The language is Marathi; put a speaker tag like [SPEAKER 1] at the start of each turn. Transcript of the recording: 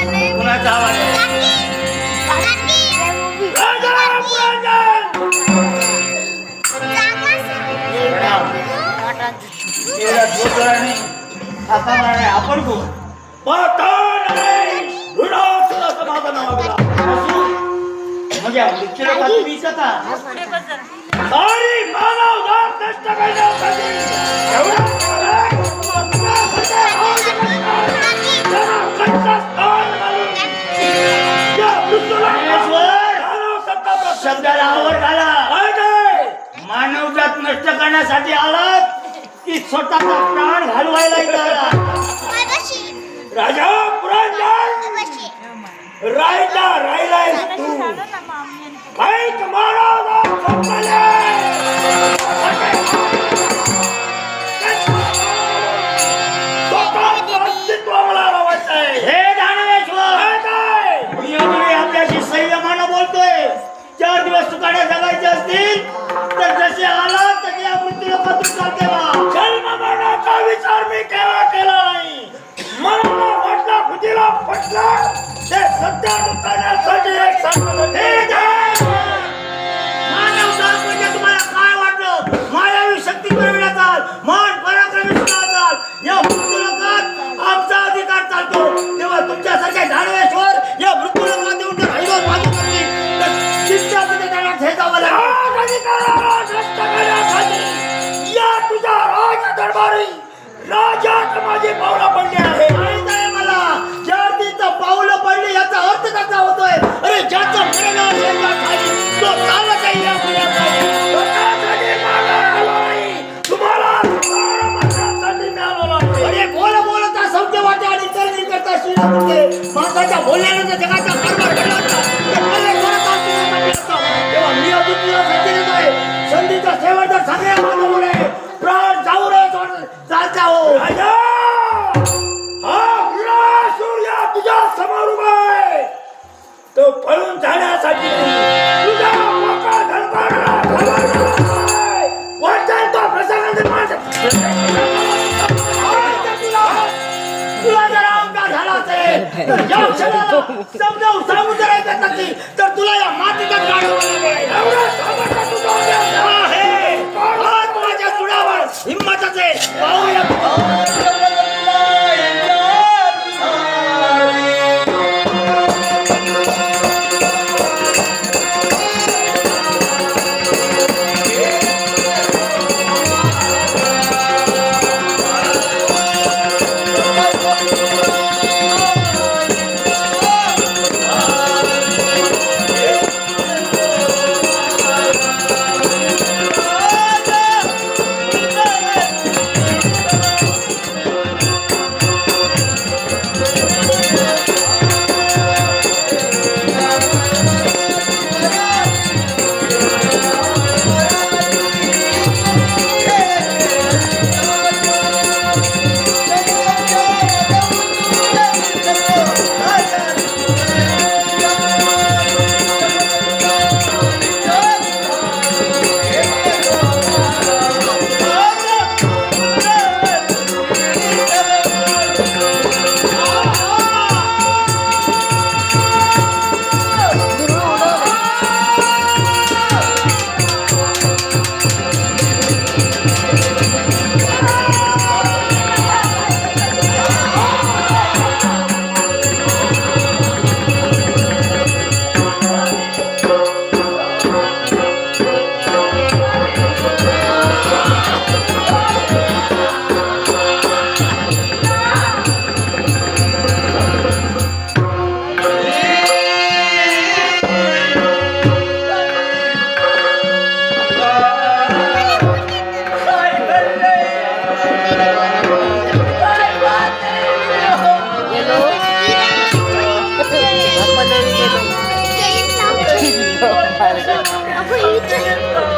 [SPEAKER 1] कुणाचा आवाज आहे? राजा पुरंदर! एवढ्या जोरजोराने हाका मारणारे आपण कोण पठाण नाही! रुडासुराचं माझं नाव आहे बघा. असू. मग या मृत्यूला का तुम्ही इच्छता? सारी मानव जात नष्ट करण्यासाठी एवढा नालायक
[SPEAKER 2] नष्ट करण्यासाठी आलात की स्वतःचा प्राण घालवायला इथं आलात.
[SPEAKER 1] राजा पुरंदर. रायला राहिलाय तू. कैक महाराज संपले स्वतःचं अस्तित्व मला लावायचं आहे.
[SPEAKER 2] हे दानवेश्वर
[SPEAKER 1] काय काय?
[SPEAKER 2] मी अजूनही आपल्याशी संयमानं बोलतोय. चार दिवस तुकाड्या जगायचे असतील तर जसे आला
[SPEAKER 1] राजात माझी पावलं पडली आहे.
[SPEAKER 2] माहीत आहे मला? ज्या तिथं पावलं पडली याचा अर्थ कसा होतोय? अरे ज्याचं मरण खाली तो चालत आहे या पुण्याखाली
[SPEAKER 1] नाही. तुम्हाला तुम्हाला
[SPEAKER 2] अरे बोल बोलता सौख्य वाटे आणि करता माणसाच्या बोलण्यानं तर जगाचा
[SPEAKER 1] या
[SPEAKER 2] क्षणाला समजावून सांगून जर ऐकत नसतील तर तुला या मातीचा 我不一。